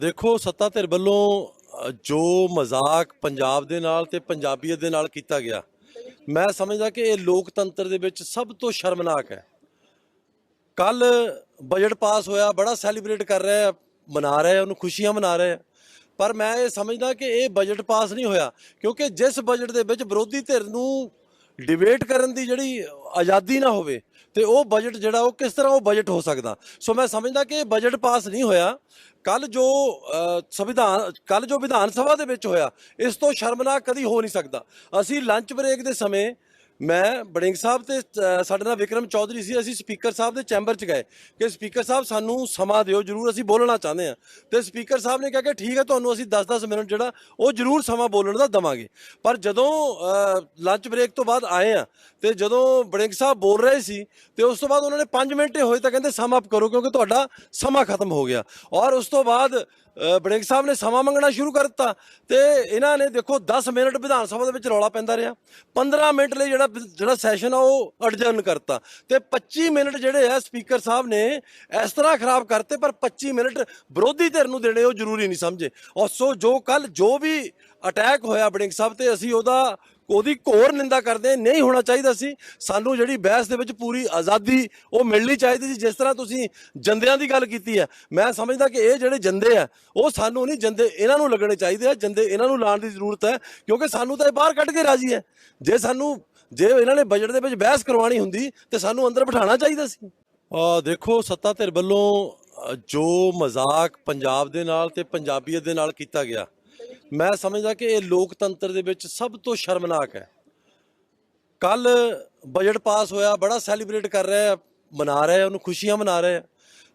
ਦੇਖੋ, ਸੱਤਾ ਧਿਰ ਵੱਲੋਂ ਜੋ ਮਜ਼ਾਕ ਪੰਜਾਬ ਦੇ ਨਾਲ ਤੇ ਪੰਜਾਬੀਅਤ ਦੇ ਨਾਲ ਕੀਤਾ ਗਿਆ, ਮੈਂ ਸਮਝਦਾ ਕਿ ਇਹ ਲੋਕਤੰਤਰ ਦੇ ਵਿੱਚ ਸਭ ਤੋਂ ਸ਼ਰਮਨਾਕ ਹੈ। ਕੱਲ ਬਜਟ ਪਾਸ ਹੋਇਆ, ਬੜਾ ਸੈਲੀਬ੍ਰੇਟ ਕਰ ਰਹੇ ਆ ਮਨਾ ਰਹੇ ਆ ਉਹਨੂੰ ਖੁਸ਼ੀਆਂ ਮਨਾ ਰਹੇ ਆ ਪਰ ਮੈਂ ਇਹ ਸਮਝਦਾ ਕਿ ਇਹ ਬਜਟ ਪਾਸ ਨਹੀਂ ਹੋਇਆ, ਕਿਉਂਕਿ ਜਿਸ ਬਜਟ ਦੇ ਵਿੱਚ ਵਿਰੋਧੀ ਧਿਰ ਨੂੰ ਡਿਬੇਟ ਕਰਨ ਦੀ ਜਿਹੜੀ ਆਜ਼ਾਦੀ ਨਾ ਹੋਵੇ ਤੇ ਉਹ ਬਜਟ ਜਿਹੜਾ ਉਹ ਕਿਸ ਤਰ੍ਹਾਂ ਉਹ ਬਜਟ ਹੋ ਸਕਦਾ। ਸੋ ਮੈਂ ਸਮਝਦਾ ਕਿ ਬਜਟ ਪਾਸ ਨਹੀਂ ਹੋਇਆ। ਕੱਲ ਜੋ ਸੰਵਿਧਾਨ ਕੱਲ ਜੋ ਵਿਧਾਨ ਸਭਾ ਦੇ ਵਿੱਚ ਹੋਇਆ, ਇਸ ਤੋਂ ਸ਼ਰਮਨਾਕ ਕਦੀ ਹੋ ਨਹੀਂ ਸਕਦਾ। ਅਸੀਂ ਲੰਚ ਬ੍ਰੇਕ ਦੇ ਸਮੇਂ ਮੈਂ ਬੜਿੰਗ ਸਾਹਿਬ ਤੇ ਅ, ਸਾਡੇ ਨਾਲ ਵਿਕਰਮ ਚੌਧਰੀ ਸੀ ਅਸੀਂ ਸਪੀਕਰ ਸਾਹਿਬ ਦੇ ਚੈਂਬਰ 'ਚ ਗਏ ਕਿ ਸਪੀਕਰ ਸਾਹਿਬ ਸਾਨੂੰ ਸਮਾਂ ਦਿਓ ਜਰੂਰ ਅਸੀਂ ਬੋਲਣਾ ਚਾਹੁੰਦੇ ਹਾਂ। ਤੇ ਸਪੀਕਰ ਸਾਹਿਬ ਨੇ ਕਿਹਾ ਕਿ ਠੀਕ ਹੈ ਤੁਹਾਨੂੰ ਅਸੀਂ 10-10 ਮਿੰਟ ਜਿਹੜਾ ਉਹ ਜਰੂਰ ਸਮਾਂ ਬੋਲਣ ਦਾ ਦਵਾਂਗੇ। ਪਰ ਜਦੋਂ ਲੰਚ ਬ੍ਰੇਕ ਤੋਂ ਬਾਅਦ ਆਏ ਆ ਤੇ ਜਦੋਂ ਬੜਿੰਗ ਸਾਹਿਬ ਬੋਲ ਰਹੇ ਸੀ ਤੇ ਉਸ ਤੋਂ ਬਾਅਦ ਉਹਨਾਂ ਨੇ 5 ਮਿੰਟ ਹੀ ਹੋਏ ਤਾਂ ਕਹਿੰਦੇ ਸਮ ਅਪ ਕਰੋ ਕਿਉਂਕਿ ਤੁਹਾਡਾ ਸਮਾਂ ਖਤਮ ਹੋ ਗਿਆ। ਔਰ ਉਸ ਤੋਂ ਬਾਅਦ ਅ, ਬੜਿੰਗ ਸਾਹਿਬ ਨੇ ਸਮਾਂ ਮੰਗਣਾ ਸ਼ੁਰੂ ਕਰ ਦਿੱਤਾ ਤੇ ਇਹਨਾਂ ਨੇ ਦੇਖੋ 10 ਮਿੰਟ ਵਿਧਾਨ ਸਭਾ ਦੇ ਵਿੱਚ ਰੌਲਾ ਪੈਂਦਾ ਰਿਹਾ। 15 ਮਿੰਟ ਲਈ ਜਿਹੜਾ ਜਿਹੜਾ ਸੈਸ਼ਨ ਆ ਉਹ ਅਡਜਰਨ ਕਰਤਾ। ਤੇ 25 ਮਿੰਟ ਜਿਹੜੇ ਆ ਸਪੀਕਰ ਸਾਹਿਬ ਨੇ ਇਸ ਤਰ੍ਹਾਂ ਖਰਾਬ ਕਰਤੇ ਪਰ 25 ਮਿੰਟ ਵਿਰੋਧੀ ਧਿਰ ਨੂੰ ਦੇਣੇ ਉਹ ਜ਼ਰੂਰੀ ਨਹੀਂ ਸਮਝੇ। ਔਰ ਸੋ ਜੋ ਕੱਲ ਜੋ ਵੀ ਅਟੈਕ ਹੋਇਆ ਬੜਿੰਗ ਸਾਹਿਬ ਤੇ ਅਸੀਂ ਉਹਦਾ ਉਹਦੀ ਘੋਰ ਨਿੰਦਾ ਕਰਦੇ ਨਹੀਂ ਹੋਣਾ ਚਾਹੀਦਾ ਸੀ। ਸਾਨੂੰ ਜਿਹੜੀ ਬਹਿਸ ਦੇ ਵਿੱਚ ਪੂਰੀ ਆਜ਼ਾਦੀ ਉਹ ਮਿਲਣੀ ਚਾਹੀਦੀ ਸੀ, ਜਿਸ ਤਰ੍ਹਾਂ ਤੁਸੀਂ ਜੰਦਿਆਂ ਦੀ ਗੱਲ ਕੀਤੀ ਹੈ। ਮੈਂ ਸਮਝਦਾ ਕਿ ਇਹ ਜਿਹੜੇ ਜੰਦੇ ਆ, ਉਹ ਸਾਨੂੰ ਨਹੀਂ ਜੰਦੇ, ਇਹਨਾਂ ਨੂੰ ਲੱਗਣੇ ਚਾਹੀਦੇ ਆ। ਜੰਦੇ ਇਹਨਾਂ ਨੂੰ ਲਾਉਣ ਦੀ ਜ਼ਰੂਰਤ ਹੈ, ਕਿਉਂਕਿ ਸਾਨੂੰ ਤਾਂ ਇਹ ਬਾਹਰ ਕੱਢ ਕੇ ਰਾਜੀ ਹੈ। ਜੇ ਸਾਨੂੰ, ਜੇ ਇਹਨਾਂ ਨੇ ਬਜਟ ਦੇ ਵਿੱਚ ਬਹਿਸ ਕਰਵਾਉਣੀ ਹੁੰਦੀ, ਤੇ ਸਾਨੂੰ ਅੰਦਰ ਬਿਠਾਉਣਾ ਚਾਹੀਦਾ ਸੀ। ਆ ਦੇਖੋ ਸੱਤਾ ਧਿਰ ਵੱਲੋਂ ਜੋ ਮਜ਼ਾਕ ਪੰਜਾਬ ਦੇ ਨਾਲ ਤੇ ਪੰਜਾਬੀਅਤ ਦੇ ਨਾਲ ਕੀਤਾ ਗਿਆ ਮੈਂ ਸਮਝਦਾ ਕਿ ਇਹ ਲੋਕਤੰਤਰ ਦੇ ਵਿੱਚ ਸਭ ਤੋਂ ਸ਼ਰਮਨਾਕ ਹੈ। ਕੱਲ ਬਜਟ ਪਾਸ ਹੋਇਆ, ਬੜਾ ਸੈਲੀਬ੍ਰੇਟ ਕਰ ਰਹੇ ਆ ਮਨਾ ਰਹੇ ਆ ਉਹਨੂੰ ਖੁਸ਼ੀਆਂ ਮਨਾ ਰਹੇ ਆ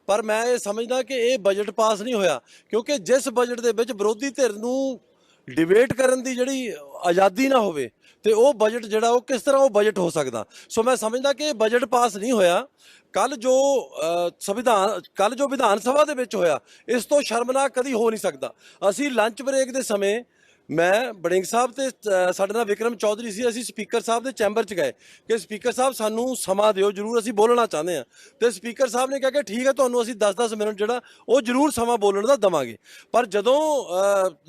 ਪਰ ਮੈਂ ਇਹ ਸਮਝਦਾ ਕਿ ਇਹ ਬਜਟ ਪਾਸ ਨਹੀਂ ਹੋਇਆ, ਕਿਉਂਕਿ ਜਿਸ ਬਜਟ ਦੇ ਵਿੱਚ ਵਿਰੋਧੀ ਧਿਰ ਨੂੰ ਡਿਬੇਟ ਕਰਨ ਦੀ ਜਿਹੜੀ ਆਜ਼ਾਦੀ ਨਾ ਹੋਵੇ ਤੇ ਉਹ ਬਜਟ ਜਿਹੜਾ ਉਹ ਕਿਸ ਤਰ੍ਹਾਂ ਉਹ ਬਜਟ ਹੋ ਸਕਦਾ? ਸੋ ਮੈਂ ਸਮਝਦਾ ਕਿ ਇਹ ਬਜਟ ਪਾਸ ਨਹੀਂ ਹੋਇਆ। ਕੱਲ ਜੋ ਸੰਵਿਧਾਨ ਕੱਲ ਜੋ ਵਿਧਾਨ ਸਭਾ ਦੇ ਵਿੱਚ ਹੋਇਆ, ਇਸ ਤੋਂ ਸ਼ਰਮਨਾਕ ਕਦੀ ਹੋ ਨਹੀਂ ਸਕਦਾ। ਅਸੀਂ ਲੰਚ ਬ੍ਰੇਕ ਦੇ ਸਮੇਂ ਮੈਂ ਬੜਿੰਗ ਸਾਹਿਬ ਤੇ ਅ, ਸਾਡੇ ਨਾਲ ਵਿਕਰਮ ਚੌਧਰੀ ਸੀ ਅਸੀਂ ਸਪੀਕਰ ਸਾਹਿਬ ਦੇ ਚੈਂਬਰ 'ਚ ਗਏ ਕਿ ਸਪੀਕਰ ਸਾਹਿਬ ਸਾਨੂੰ ਸਮਾਂ ਦਿਓ ਜਰੂਰ ਅਸੀਂ ਬੋਲਣਾ ਚਾਹੁੰਦੇ ਹਾਂ। ਤੇ ਸਪੀਕਰ ਸਾਹਿਬ ਨੇ ਕਿਹਾ ਕਿ ਠੀਕ ਹੈ ਤੁਹਾਨੂੰ ਅਸੀਂ 10-10 ਮਿੰਟ ਜਿਹੜਾ ਉਹ ਜਰੂਰ ਸਮਾਂ ਬੋਲਣ ਦਾ ਦਵਾਂਗੇ। ਪਰ ਜਦੋਂ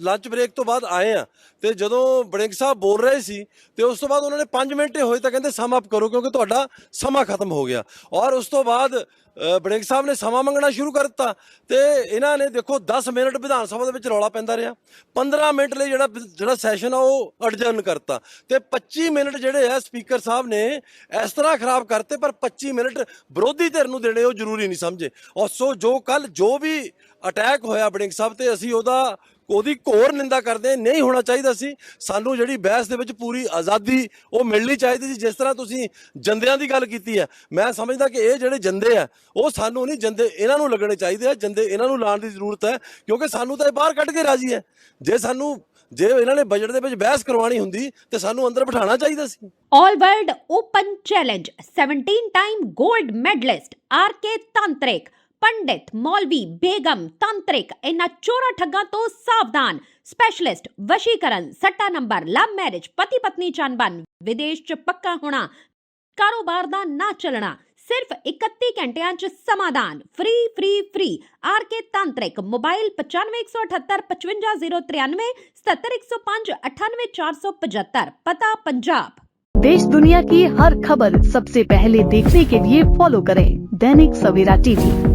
ਲੰਚ ਬ੍ਰੇਕ ਤੋਂ ਬਾਅਦ ਆਏ ਆ ਤੇ ਜਦੋਂ ਬੜਿੰਗ ਸਾਹਿਬ ਬੋਲ ਰਹੇ ਸੀ ਤੇ ਉਸ ਤੋਂ ਬਾਅਦ ਉਹਨਾਂ ਨੇ 5 ਮਿੰਟ ਹੀ ਹੋਏ ਤਾਂ ਕਹਿੰਦੇ ਸਮ ਅਪ ਕਰੋ ਕਿਉਂਕਿ ਤੁਹਾਡਾ ਸਮਾਂ ਖਤਮ ਹੋ ਗਿਆ। ਔਰ ਉਸ ਤੋਂ ਬਾਅਦ ਅ, ਸਾਹਿਬ ਨੇ ਸਮਾਂ ਮੰਗਣਾ ਸ਼ੁਰੂ ਕਰ ਦਿੱਤਾ ਤੇ ਇਹਨਾਂ ਨੇ ਦੇਖੋ 10 ਮਿੰਟ ਵਿਧਾਨ ਸਭਾ ਦੇ ਵਿੱਚ ਰੌਲਾ ਪੈਂਦਾ ਰਿਹਾ। 15 ਮਿੰਟ ਲਈ ਜਿਹੜਾ ਜਿਹੜਾ ਸੈਸ਼ਨ ਆ ਉਹ ਅਡਜਰਨ ਕਰਤਾ। ਤੇ 25 ਮਿੰਟ ਜਿਹੜੇ ਆ ਸਪੀਕਰ ਸਾਹਿਬ ਨੇ ਇਸ ਤਰ੍ਹਾਂ ਖਰਾਬ ਕਰਤੇ ਪਰ 25 ਮਿੰਟ ਵਿਰੋਧੀ ਧਿਰ ਨੂੰ ਦੇਣੇ ਉਹ ਜ਼ਰੂਰੀ ਨਹੀਂ ਸਮਝੇ। ਔਰ ਸੋ ਜੋ ਕੱਲ ਜੋ ਵੀ ਅਟੈਕ ਹੋਇਆ ਬੜਿੰਗ ਸਾਹਿਬ ਤੇ ਅਸੀਂ ਉਹਦਾ ਉਹਦੀ ਘੋਰ ਨਿੰਦਾ ਕਰਦੇ ਹਾਂ। ਨਹੀਂ ਹੋਣਾ ਚਾਹੀਦਾ ਸੀ। ਸਾਨੂੰ ਜਿਹੜੀ ਬਹਿਸ ਦੇ ਵਿੱਚ ਪੂਰੀ ਆਜ਼ਾਦੀ ਉਹ ਮਿਲਣੀ ਚਾਹੀਦੀ ਸੀ, ਜਿਸ ਤਰ੍ਹਾਂ ਤੁਸੀਂ ਜੰਦਿਆਂ ਦੀ ਗੱਲ ਕੀਤੀ ਹੈ। ਮੈਂ ਸਮਝਦਾ ਕਿ ਇਹ ਜਿਹੜੇ ਜੰਦੇ ਆ, ਉਹ ਸਾਨੂੰ ਨਹੀਂ ਜੰਦੇ, ਇਹਨਾਂ ਨੂੰ ਲੱਗਣੇ ਚਾਹੀਦੇ ਆ। ਜੰਦੇ ਇਹਨਾਂ ਨੂੰ ਲਾਉਣ ਦੀ ਜ਼ਰੂਰਤ ਹੈ, ਕਿਉਂਕਿ ਸਾਨੂੰ ਤਾਂ ਇਹ ਬਾਹਰ ਕੱਢ ਕੇ ਰਾਜੀ ਹੈ। ਜੇ ਸਾਨੂੰ, ਜੇ ਇਹਨਾਂ ਨੇ ਬਜਟ ਦੇ ਵਿੱਚ ਬਹਿਸ ਕਰਵਾਉਣੀ ਹੁੰਦੀ, ਤੇ ਸਾਨੂੰ ਅੰਦਰ ਬਿਠਾਉਣਾ ਚਾਹੀਦਾ ਸੀ। All World Open Challenge 17 time gold medalist RK Tantrik ਪੰਡਿਤ ਮੌਲਵੀ ਬੇਗਮ ਤੰਤਰਿਕ ਇਹਨਾਂ ਚੋਰਾ ਠੱਗਾਂ ਤੋਂ ਸਾਵਧਾਨ ਸਪੈਸ਼ਲਿਸਟ ਵਸ਼ੀਕਰਨ ਸੱਟਾ ਨੰਬਰ ਲਵ ਮੈਰਿਜ ਪਤੀ ਪਤਨੀ ਚੰਬਨ ਵਿਦੇਸ਼ ਚ ਪੱਕਾ ਹੋਣਾ ਕਾਰੋਬਾਰ ਦਾ ਨਾ ਚੱਲਣਾ ਸਿਰਫ 31 ਘੰਟਿਆਂ ਚ ਸਮਾਧਾਨ ਫ੍ਰੀ ਫ੍ਰੀ ਫ੍ਰੀ ਆਰਕੇ ਤਾਂਤਰਿਕ ਮੋਬਾਈਲ 9518555093 77105 98475 ਪਤਾ ਪੰਜਾਬ देश दुनिया की हर खबर सबसे पहले देखने के लिए फॉलो करें दैनिक सवेरा टीवी